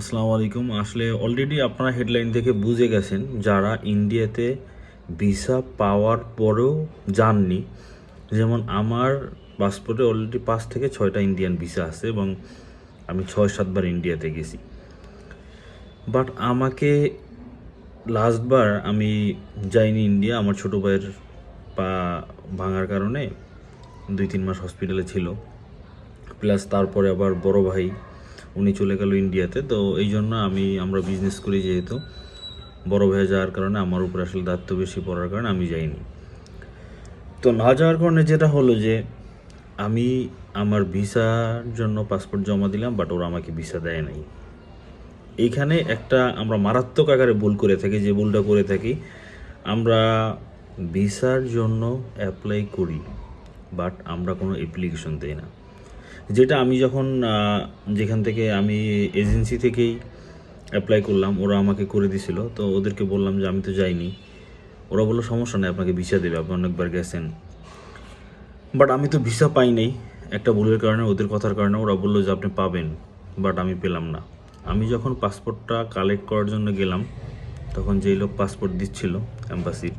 আসসালামু আলাইকুম। আসলে অলরেডি আপনারা হেডলাইন থেকে বুঝে গেছেন যারা ইন্ডিয়াতে ভিসা পাওয়ার পরেও যাননি। যেমন আমার পাসপোর্টে অলরেডি পাঁচ থেকে ছয়টা ইন্ডিয়ান ভিসা আছে এবং আমি ছয় সাতবার ইন্ডিয়াতে গেছি। বাট আমাকে লাস্টবার আমি যাইনি ইন্ডিয়া আমার ছোটো ভাইয়ের পা ভাঙার কারণে দুই তিন মাস হসপিটালে ছিল। প্লাস তারপরে আবার বড় ভাই উনি চলে গেল ইন্ডিয়াতে তো এই জন্য আমি, আমরা বিজনেস করি যেহেতু। বড় ভাই যাওয়ার কারণে আমার উপর আসলে দায়িত্ব বেশি পড়ার কারণে আমি যাইনি। তো না যাওয়ার কারণে যেটা হলো যে, আমি আমার ভিসার জন্য পাসপোর্ট জমা দিলাম বাট ওরা আমাকে ভিসা দেয় নাই। এইখানে একটা আমরা মারাত্মক আকারে ভুল করে থাকি, যে ভুলটা করে থাকি। আমরা ভিসার জন্য অ্যাপ্লাই করি বাট আমরা কোনো অ্যাপ্লিকেশন দিই না। যেটা আমি যখন যেখান থেকে আমি এজেন্সি থেকেই অ্যাপ্লাই করলাম, ওরা আমাকে করে দিছিল। তো ওদেরকে বললাম যে, আমি তো যাইনি। ওরা বলল, সমস্যা নেই, আপনাকে ভিসা দেবে, আপনি অনেকবার গেছেন। বাট আমি তো ভিসা পাই নাই একটা ভুলের কারণে, ওদের কথার কারণে। ওরা বলল যে, আপনি পাবেন বাট আমি পেলাম না। আমি যখন পাসপোর্টটা কালেক্ট করার জন্য গেলাম, তখন যেই লোক পাসপোর্ট দিচ্ছিল অ্যাম্বাসির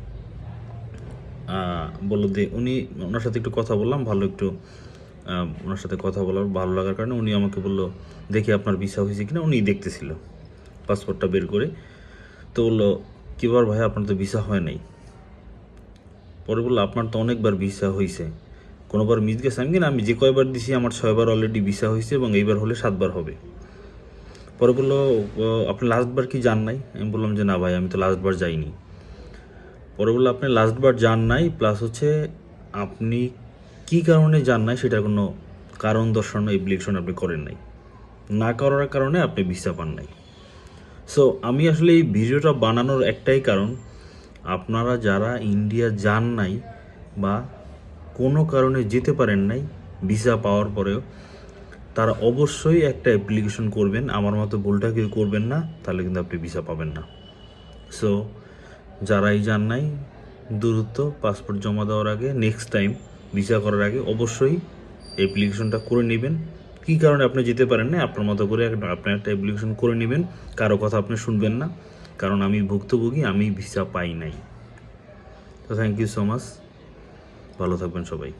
বলল যে, উনি ওনার সাথে একটু কথা বললাম, ভালো একটু ওনার সাথে কথা বলার ভালো লাগার কারণে উনি আমাকে বলল, দেখি আপনার ভিসা হয়েছে কিনা? উনি দেখতেছিল পাসপোর্টটা বের করে। তো বলল কিবার ভাই আপনার তো ভিসা হয় নাই? পরে বলল, আপনার তো অনেকবার ভিসা হয়েছে কোনোবার মিস গেছে? আমি কি না আমি যে কয়বার দিছি, আমার ছয়বার অলরেডি ভিসা হয়েছে এবং এইবার হলে সাতবার হবে। পরে বলল আপনি লাস্টবার কি যান নাই? আমি বললাম যে, না ভাই, আমি তো লাস্টবার যাইনি। পরে বলল, আপনি লাস্টবার যান নাই প্লাস হচ্ছে আপনি কি কারণে যান নাই সেটার কোনো কারণ দর্শানো অ্যাপ্লিকেশন আপনি করেন নাই। না করার কারণে আপনি ভিসা পান নাই। সো আমি আসলে এই ভিডিওটা বানানোর একটাই কারণ, আপনারা যারা ইন্ডিয়া যান নাই বা কোনো কারণে যেতে পারেন নাই ভিসা পাওয়ার পরেও, তারা অবশ্যই একটা অ্যাপ্লিকেশন করবেন। আমার মতো ভুলটা কেউ করবেন না, তাহলে কিন্তু আপনি ভিসা পাবেন না। সো যারাই যান নাই দূরত্ব পাসপোর্ট জমা দেওয়ার আগে নেক্সট টাইম ভিসা করার আগে অবশ্যই অ্যাপ্লিকেশনটা করে নেবেন। কী কারণে আপনি যেতে পারেন না, আপনার মতো করে একটা আপনি একটা অ্যাপ্লিকেশন করে নেবেন। কারও কথা আপনি শুনবেন না, কারণ আমি ভুক্তভোগী, আমি ভিসা পাই নাই। তো থ্যাংক ইউ সো মাচ ভালো থাকবেন সবাই।